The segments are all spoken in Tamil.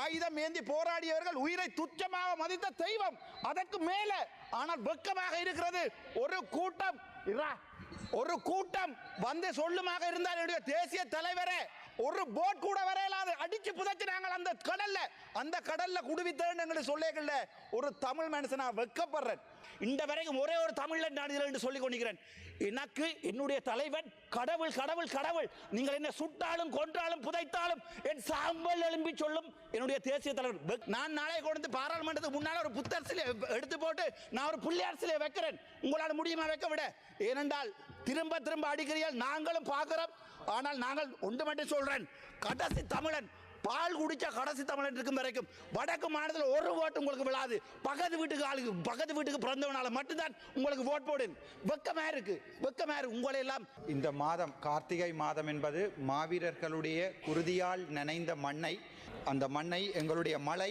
ஆயுதம் ஏந்தி போராடியவர்கள் உயிரை துச்சமாக மதித்த தெய்வம். அதற்கு மேல ஆனால் வெட்கமாக இருக்கிறது. ஒரு கூட்டம் ஒரு கூட்டம் வந்து சொல்லுமாக இருந்தால் என்னுடைய தேசிய தலைவரே ஒரு போட் கூட வரையலாது. அடிச்சு புதைச்சு நாங்கள் அந்த கடல்ல. அந்த கடல்ல குடுவித்தேன்னு எங்களுக்கு சொல்லேகல்ல ஒரு தமிழ் மனுஷனா வெட்கப்படுறேன் இந்த வரைக்கும் ஒரே ஒரு தமிழ்ல நான் இதில் என்று சொல்லிக் கொண்டிருக்கிறேன். எனக்கு என்னுடைய தலைவன் கடவுள் கடவுள் கடவுள். நீங்கள் என்ன சுட்டாலும் கொன்றாலும் புதைத்தாலும் என் சாம்பல் எழும்பி சொல்லும் என்னுடைய தேசிய தலைவர். நான் நாளை கொண்டு வந்து பாராளுமன்றத்துக்கு முன்னால் ஒரு புத்தர் சிலை எடுத்து போட்டு நான் ஒரு புள்ளியார் சிலையை வைக்கிறேன். உங்களால் முடியுமா வைக்க விட? ஏனென்றால் திரும்ப திரும்ப அடிக்கிறீர்கள். நாங்களும் பார்க்கிறோம். ஆனால் நாங்கள் ஒன்று மட்டும் சொல்கிறேன் கடைசி தமிழன் பால் குடிச்ச கடைசி தமிழன் இருக்கும் வரைக்கும் வடக்கு மாநிலத்தில் ஒரு ஓட்டு உங்களுக்கு விழாது. பக்கத்து வீட்டுக்கு ஆளுக்கு பக்கத்து வீட்டுக்கு பிறந்தவனால மட்டும்தான் உங்களுக்கு ஓட் போடு வெக்கமாக இருக்கு. வெக்கமா இருக்கு. உங்களை எல்லாம் இந்த மாதம் கார்த்திகை மாதம் என்பது மாவீரர்களுடைய குருதியால் நனைந்த மண்ணை அந்த மண்ணை எங்களுடைய மலை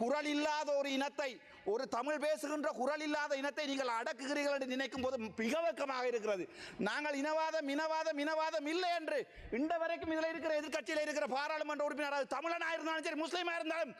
குரல் இல்லாத ஒரு இனத்தை ஒரு தமிழ் பேசுகின்ற குரல் இல்லாத இனத்தை நீங்கள் அடக்குகிறீர்கள் என்று நினைக்கும் போது மிக வெக்கமாக இருக்கிறது. நாங்கள் இனவாதம் இனவாதம் இனவாதம் இல்லை என்று இந்த வரைக்கும் இதில் இருக்கிற எதிர்கட்சியில் இருக்கிற பாராளுமன்ற உறுப்பினர் அது தமிழனாக இருந்தாலும் சரி முஸ்லீமாக இருந்தாலும்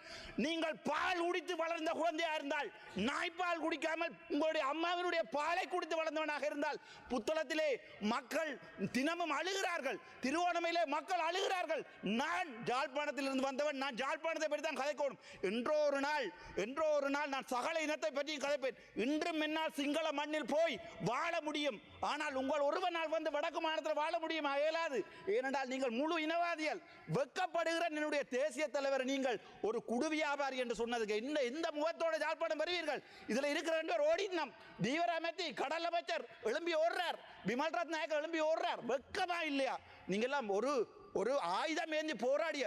நீங்கள் பால் குடித்து வளர்ந்த குழந்தையாக இருந்தால் நாய்ப்பால் குடிக்காமல் உங்களுடைய அம்மாவினுடைய பாலை குடித்து வளர்ந்தவனாக இருந்தால் புத்தளத்திலே மக்கள் தினமும் அழுகிறார்கள் திருவோணமையிலே மக்கள் அழுகிறார்கள். நான் ஜாழ்ப்பாணத்தில் இருந்து வந்தவன் நான் ஜாழ்ப்பாணத்தை பற்றி தான் கதைக்கோணும். என்றோ ஒரு நாள் என்றோ ஒரு நாள் நான் சகல இனத்தை பற்றி கதைப்பேன். இன்றும் என்னால் சிங்கள மண்ணில் போய் வாழ முடியும். ஆனால் உங்கள் ஒருவனால் வந்து வடக்கு மாநிலத்தில் வாழ முடியுமா? இயலாது. ஏனென்றால் நீங்கள் முழு இனவாதிகள். வெக்கப்படுகிற என்னுடைய தேசிய தலைவர் நீங்கள் ஒரு குடு வியாபாரி என்று சொன்னதுக்கு இந்த இந்த முகத்தோட ஜாழ்ப்பாணம் வருவீர்கள்? இதில் இருக்கிற ரெண்டு பேர் ஓடினம் தீவிர அமைத்தி கடல் அமைச்சர் எழும்பி ஓடுறார். விமல் நாயக்கர் எழும்பி ஓடுறார். வெக்கமா இல்லையா? நீங்கள்லாம் ஒரு ஒரு ஆயுதம் ஏந்தி போராடிய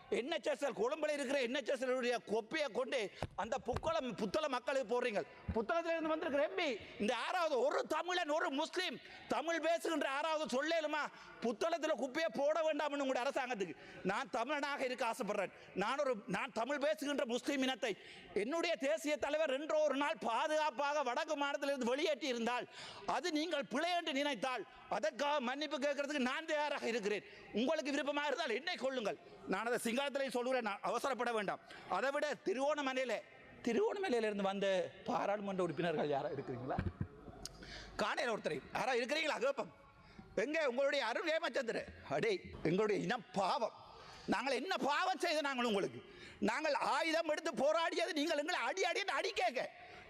என்ஹெச்எஸ்எல் கொழும்புல இருக்கிற என்ஹெச்எஸ்எல் கொப்பையை கொண்டு அந்த புத்தளம் புத்தள மக்களுக்கு போடுறீங்க. புத்தளத்துல இருந்து வந்திருக்கிற எம்பி இந்த ஆறாவது ஒரு தமிழன் ஒரு முஸ்லீம். தமிழ் பேசுகின்ற ஆறாவது சொல்லலுமா புத்தளத்தில் குப்பையை போட வேண்டாம்னு உங்களுடைய அரசாங்கத்துக்கு. நான் தமிழனாக இருக்க ஆசைப்படுறேன். நான் ஒரு நான் தமிழ் பேசுகின்ற முஸ்லீம் இனத்தை என்னுடைய தேசிய தலைவர் என்றோ ஒரு நாள் பாதுகாப்பாக வடக்கு மாநிலத்திலிருந்து வெளியேற்றி இருந்தால் அது நீங்கள் பிழை என்று நினைத்தால் அதற்காக மன்னிப்பு கேட்கறதுக்கு நான் தயாராக இருக்கிறேன். உங்களுக்கு விருப்பமாக இருந்தால் என்னை கொள்ளுங்கள் நான் அதை அதிகாரத்தில் சொல்கிறேன் நான் அவசரப்பட வேண்டாம். அதை விட திருவோணமலையில் திருவோணமலையிலிருந்து வந்த பாராளுமன்ற உறுப்பினர்கள் யாராக இருக்கிறீங்களா? காணையில் ஒருத்தரை. யாரா இருக்கிறீங்களா? கேப்பம். எங்க? உங்களுடைய அருள் ஏமாச்சந்திர. அடே எங்களுடைய இனம் பாவம். நாங்கள் என்ன பாவம் செய்த நாங்கள் உங்களுக்கு? நாங்கள் ஆயுதம் எடுத்து போராடியது நீங்கள் எங்களை அடி அடி அடி கேட்க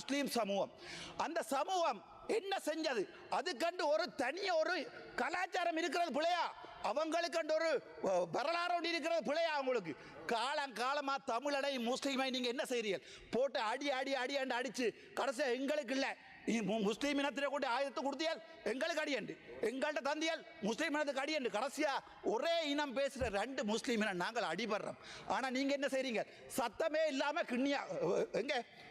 முஸ்லீம் சமூகம். அந்த சமூகம் என்ன செஞ்சது? அதுக்கண்டு ஒரு தனிய ஒரு கலாச்சாரம் இருக்கிறது பிள்ளையா அவங்களுக்கு கண்டு ஒரு வரலாறு ஒன்று இருக்கிறது பிள்ளையா அவங்களுக்கு? காலம் காலமா தமிழடை முஸ்லீமை நீங்க என்ன செய்றீர்கள்? போட்டு அடி அடி அடி அண்டு அடிச்சு கடைசியா எங்களுக்கு இல்லை. முஸ்லீம் இனத்திலே கொண்டு ஆயுதத்தை கொடுத்தியால் எங்களுக்கு அடியண்டு. எங்கள்கிட்ட தந்தியால் முஸ்லீம் இனத்துக்கு அடியண்டு. கடைசியா ஒரே இனம் பேசுற ரெண்டு முஸ்லீம் இனம் நாங்கள் அடிபடுறோம். ஆனா நீங்க என்ன செய்றீங்க? சத்தமே இல்லாம கிண்ணியா எங்க?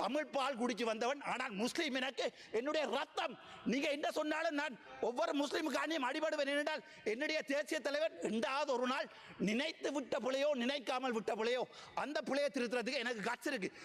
தமிழ் பால் குடிச்சு வந்தவன். ஆனால் முஸ்லீம் எனக்கு என்னுடைய ரத்தம். நீங்க என்ன சொன்னாலும் நான் ஒவ்வொரு முஸ்லீமுக்கு அடிபடுவேன். என்றால் என்னுடைய தேசிய தலைவர் ரெண்டாவது ஒரு நாள் நினைத்து விட்ட பிள்ளையோ நினைக்காமல் விட்ட பிள்ளையோ அந்த பிள்ளையை திருத்துறதுக்கு எனக்கு கட்சி இருக்கு.